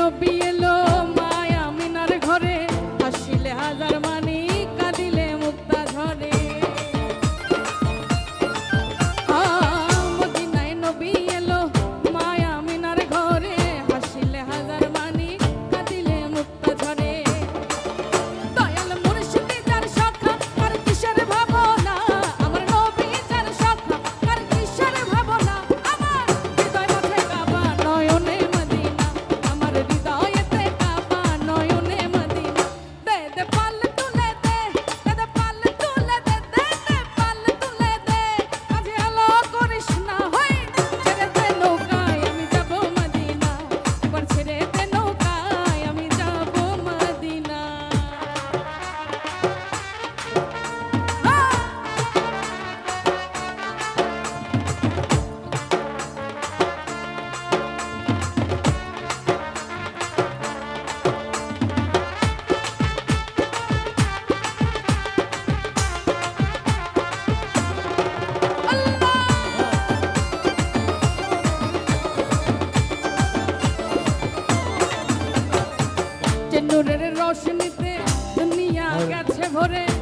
নবী রোশনিতে দুনিয়া গেছে ভরে।